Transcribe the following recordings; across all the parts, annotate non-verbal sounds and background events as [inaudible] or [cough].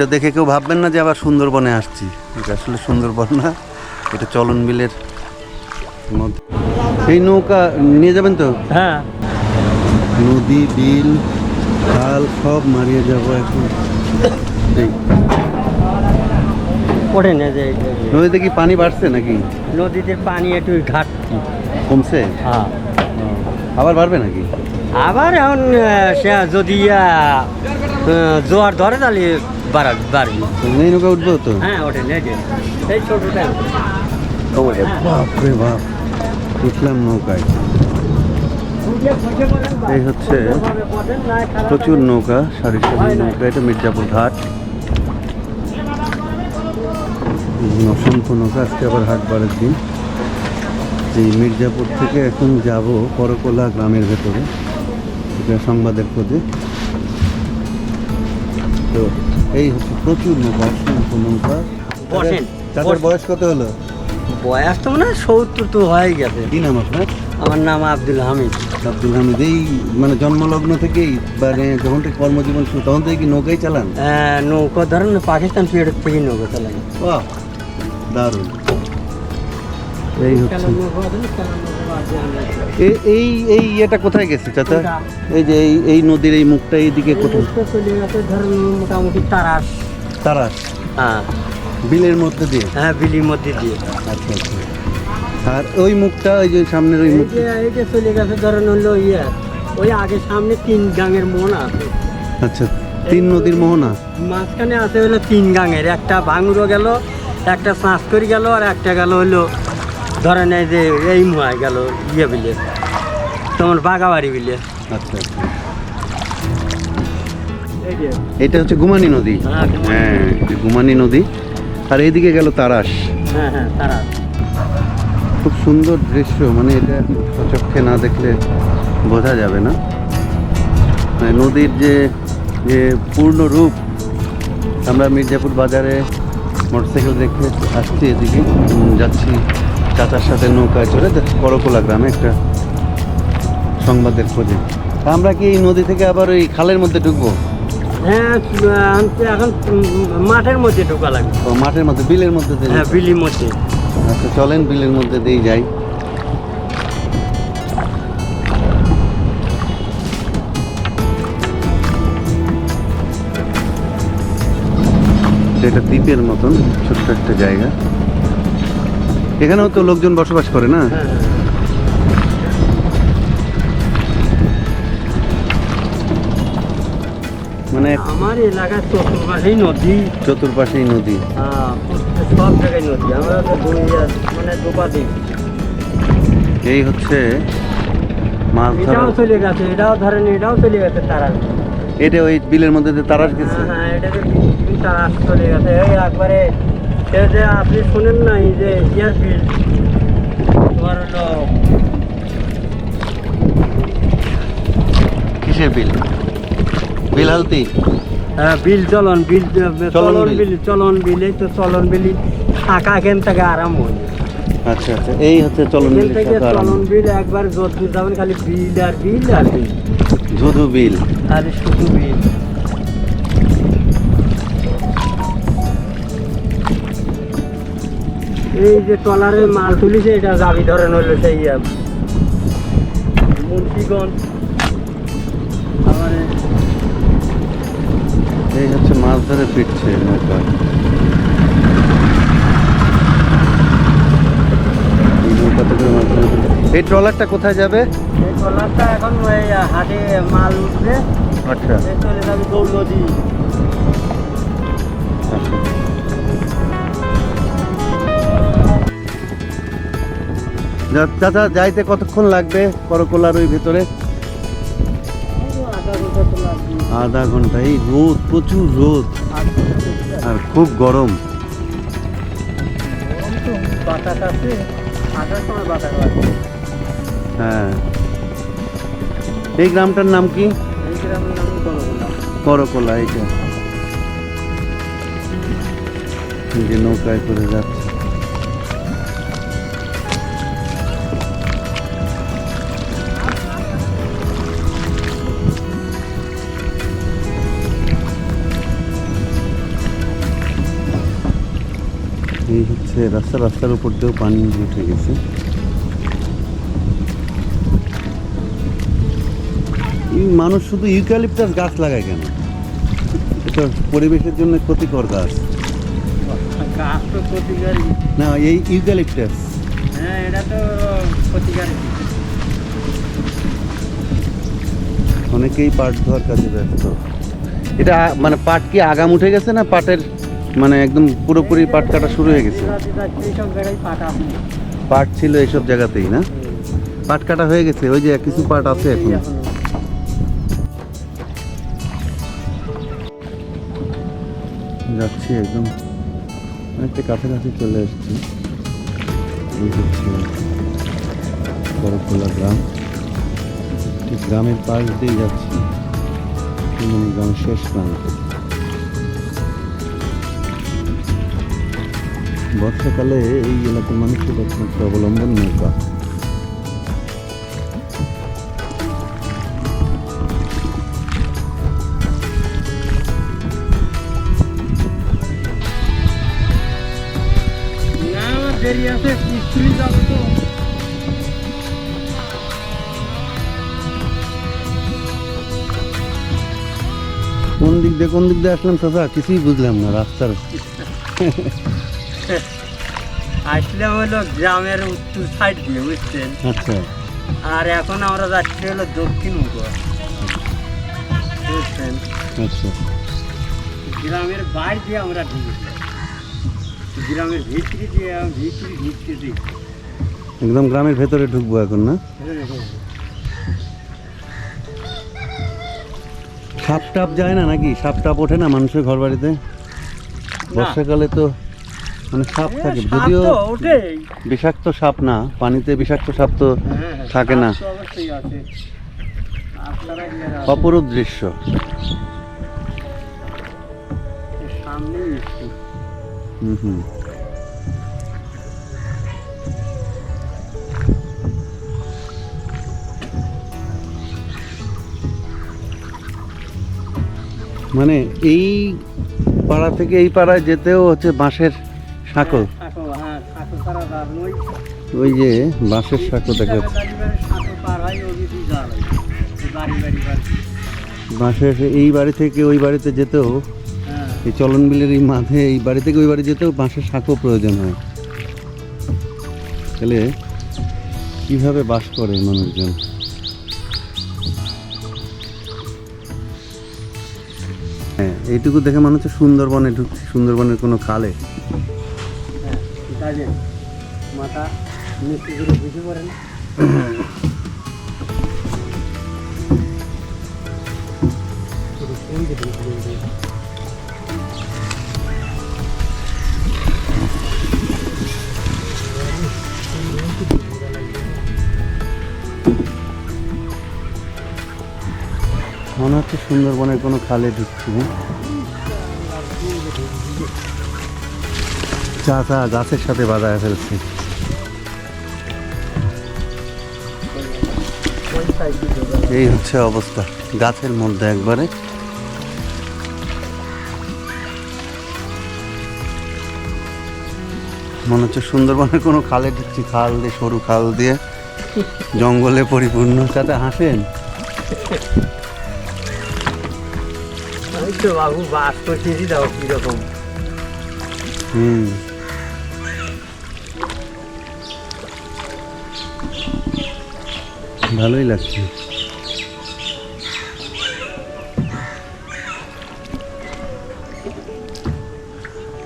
এটা দেখে কেউ ভাববেন না যে আবার সুন্দরবনে আসছি। এটা আসলে সুন্দরবন না এটা চলন বিলের মধ্যে। এই নৌকা নিয়ে যাবেন তো? হ্যাঁ। নদী বিল খাল সব মারিয়ে যাব এখন। ওঠে না যে নদীতে কি পানি বাড়ছে নাকি? নদীতে পানি একটু ঘাটতি। কমছে? হ্যাঁ। আবার বাড়বে নাকি? আবার এখন সে যদি জোয়ার ধরে তাহলে বাড়াবি বাড়বি এই নৌকা উঠবো তো? হ্যাঁ ওঠে না এই ছোটোটা বাপ রে বাপ। উঠলাম নৌকায়। এই হচ্ছে প্রচুর নৌকা সারি সারি নৌকা এটা মির্জাপুর ঘাট। অসংখ্য নৌকা আজকে আবার হাট বারের দিন। এই মির্জাপুর থেকে এখন যাব করকোলা গ্রামের ভেতরে। এটা সংবাদের খোঁজে তো এই হচ্ছে প্রচুর নৌকা অসংখ্য নৌকা বসেন, তাদের বয়স কত হলো? বয়স তো মনে হয় সত্তর তো হয়ে গেছে। কি নাম আপনার? আমার নাম আব্দুল হামিদ। আব্দুল হামিদ এই মানে জন্মলগ্ন থেকেই মানে যখন থেকে কর্মজীবন শুরু তখন থেকে কি নৌকাই চালান? আহ, নৌকা ধরেন পাকিস্তান পিরিয়ড থেকে নৌকা চালাই। বাহ দারুণ। এই হচ্ছে এই এই ইয়েটা কোথায় গেছে চাচা? এই যে এই এই নদীর এই মুখটা এইদিকে কোথায়? চলে গেছে ধরেন মোটামুটি তারাস। তারাস হ্যাঁ বিলের মধ্যে দিয়ে? হ্যাঁ বিলির মধ্যে দিয়ে। আচ্ছা আচ্ছা। আর ওই মুখটা ওই যে সামনের ওই মুখটা? এই যে চলে গেছে ধরেন হলো ইয়ে ওই আগে সামনে তিন গাঙের মন আছে। আচ্ছা তিন নদীর মোহনা? মাঝখানে আছে হলো তিন গাঙের একটা ভাঙুরও গেল একটা চাঁচ করে গেল আর একটা গেল হলো ধরেন এই যে এই মুহায় গেল ইয়ে বিলে তোমার বাগাবাড়ি বিলে। আচ্ছা আচ্ছা। এটা হচ্ছে গুমানি নদী। হ্যাঁ, গুমানি হ্যাঁ গুমানি নদী। আর এইদিকে গেল তারাস। হ্যাঁ হ্যাঁ তারা খুব সুন্দর দৃশ্য মানে এটা চোখে না দেখলে বোঝা যাবে না। মানে নদীর যে যে পূর্ণ রূপ আমরা মির্জাপুর বাজারে মোটরসাইকেল রেখে আসছি এদিকে যাচ্ছি। চাচার সাথে নৌকায় চড়ে করকোলা গ্রামে একটা সংবাদের খোঁজে। আমরা কি এই নদী থেকে আবার ওই খালের মধ্যে ঢুকবো? হ্যাঁ এখন মাঠের মধ্যে ঢোকা লাগবে। ও মাঠের মধ্যে বিলের মধ্যে দিয়ে হ্যাঁ বিলির মধ্যে। আচ্ছা চলেন বিলের মধ্যে দিয়েই যাই। এটা দ্বীপের মতন ছোট্ট একটা জায়গা। এখানেও তো লোকজন বসবাস করে না? হ্যাঁ হ্যাঁ। মানে আমার এলাকার চতুর্পাশেই নদী। চতুর্পাশেই নদী। সব জায়গায় নদী। আমরা তো মানে এই হচ্ছে মাছ ধরা। চলে গেছে এটাও ধরেন এটাও চলে গেছে তারা এটা ওই বিলের মধ্যে দিয়ে তারাস গেছে? হ্যাঁ এটা চলে গেছে। এই একবারে যে আপনি শুনেন না এই যে ইয়ার বিল। তোমার হলো কিসের বিল? বিল হালতি? হ্যাঁ, বিল চলন বিল চলন বিল। বিল চলন বিল এই তো চলন বিলি টাকা এখান থেকে আরাম হয় আচ্ছা আচ্ছা এই হচ্ছে চলন বিলের থেকে চলন বিল একবার যত দূর যাবেন খালি বিল আর বিল আর বিল। ধুধু বিল। আর শুধু বিল। এই যে ট্রলারে মাল তুলিছে এটা যাবি ধরেন হলো সেই মুন্সিগঞ্জ। এই হচ্ছে মাছ ধরে ফিরছে নৌকা এই ট্রলারটা কোথায় যাবে? এই ট্রলারটা এখন হাটে মাল উঠবে। আচ্ছা। চলে যাবে গৌর চাচা, যাইতে কতক্ষণ লাগবে করকোলার ওই ভিতরে? আধা ঘণ্টা। এই রোদ, প্রচুর রোদ। আর খুব গরম। হ্যাঁ। এই গ্রামটার নাম কি? করকোলা, এইটা। এই যে নৌকায় করে যাচ্ছে। হচ্ছে রাস্তা রাস্তার উপর দিয়েও পানি উঠে গেছে। এই মানুষ শুধু ইউক্যালিপটাস গাছ লাগায় কেন? এটা পরিবেশের জন্য ক্ষতিকর গাছ। গাছ না এই ইউক্যালিপটাস। হ্যাঁ এটা তো ক্ষতিকারী। অনেকেই পাট ধোয়ার কাজে ব্যস্ত। এটা মানে পাট কি আগাম উঠে গেছে না পাটের মানে একদম পুরোপুরি পাট কাটা শুরু হয়ে গেছে। পাটা ছিল এইসব জায়গাতেই, না? পাট কাটা হয়ে গেছে, ওই যে কিছু পাট আছে এখন। যাচ্ছি একদম। অনেকটা কাছাকাছি চলে এসেছি। বড়খোলা গ্রাম। ঠিক গ্রামের পাশ দিয়ে যাচ্ছি। গ্রামের শেষ প্রান্তে। বর্ষাকালে এই এলাকার মানুষের একমাত্র অবলম্বন নৌকা দেরি আছে স্কুলে যাব তো। কোন দিক দিয়ে কোন দিক দিয়ে আসলাম চাচা? কিছুই বুঝলাম না রাস্তার। [laughs] আসলাম হলো গ্রামের উত্তর সাইড দিয়ে বুঝছেন? আচ্ছা। আর এখন আমরা যাচ্ছি হলো দক্ষিণ মুখ বুঝছেন? আচ্ছা। গ্রামের বাইরে দিয়ে আমরা ঢুকছি গ্রামের ভিতরে দিয়ে ভিতরে ঢুকতেছি একদম গ্রামের ভেতরে ঢুকবো এখন না? সাপ টাপ যায় না নাকি? সাপ টাপ ওঠে না মানুষের ঘর বাড়িতে বর্ষাকালে তো মানে সাপ থাকে। যদিও বিষাক্ত সাপ না পানিতে বিষাক্ত সাপ তো হ্যাঁ, থাকে না। অপরূপ দৃশ্য। হুম হুম। মানে এই পাড়া থেকে এই পাড়ায় যেতেও হচ্ছে বাঁশের সাঁকো হ্যাঁ। ওই যে বাঁশের সাঁকো দেখা। বাঁশের এই বাড়ি থেকে ওই বাড়িতে যেতেও হ্যাঁ, এই চলন বিলের এই মাঠে এই বাড়ি থেকে ওই বাড়ি যেতেও বাঁশের সাঁকো প্রয়োজন হয়। তাহলে কীভাবে বাস করে মানুষজন? হ্যাঁ এইটুকু দেখে মনে হচ্ছে সুন্দরবনে ঢুকছি সুন্দরবনের কোনো খালে দাঁড়িয়ে। মাথা নিচু করে বুঝে পড়ে? মনে হচ্ছে সুন্দরবনের কোনো খালে ঢুকছি হ্যাঁ? চা চা গাছের সাথে বাজায় ফেলছে। এই হচ্ছে অবস্থা গাছের মধ্যে একবারে মনে হচ্ছে সুন্দরবনের কোনো খালে ঢুকছি খাল দিয়ে সরু খাল দিয়ে জঙ্গলে পরিপূর্ণ সাথে হাসেন বাবু বাস করতেছি দাও কীরকম হুম ভালোই লাগছে।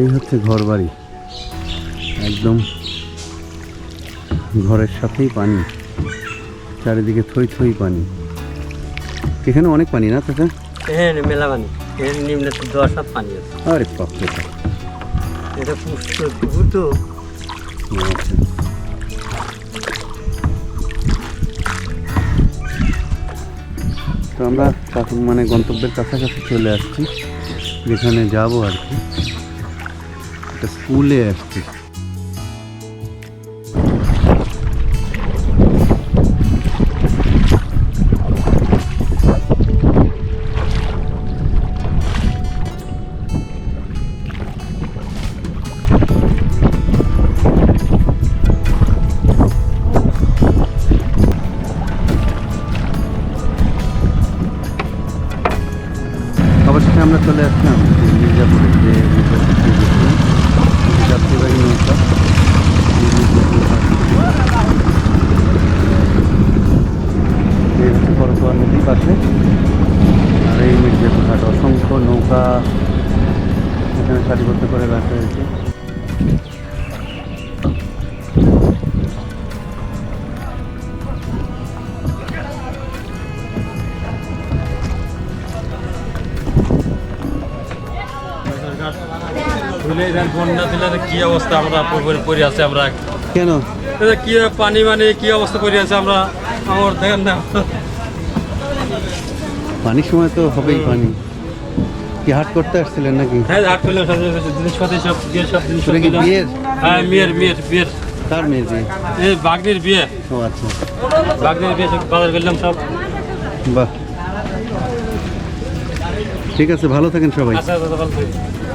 এই হচ্ছে ঘর বাড়ি একদম ঘরের সাথেই পানি। চারিদিকে থই থই পানি। এখানে অনেক পানি না চাচা? হ্যাঁ মেলা পানি। নিম্নে তো দশ হাত পানি আছে। আরে বাপ। এটা পুষ্ট তো আমরা মানে গন্তব্যের কাছাকাছি চলে আসছি যেখানে যাব আর কি। একটা স্কুলে আসছি। ভুলে যান বন্যা দিলে কি অবস্থা? আমরা পড়ে পড়ে আছে আমরা কেন? কি পানি মানে কি অবস্থা পড়ে আছে? আমরা আমার দেখেন না। পানির সময় তো হবেই পানি। কি হাট করতে আসছিলেন নাকি? হ্যাঁ হাট করলাম সব জিনিসপাতি সব বিয়ের সব জিনিস বিয়ের? হ্যাঁ মেয়ের মেয়ের বিয়ের। কার মেয়ে বিয়ে? এই বাগনির বিয়ে। ও আচ্ছা। বাগনির বিয়ে সব বাজার করলাম সব। বাহ। ঠিক আছে ভালো থাকেন সবাই। আচ্ছা আচ্ছা ভালো থাকবেন।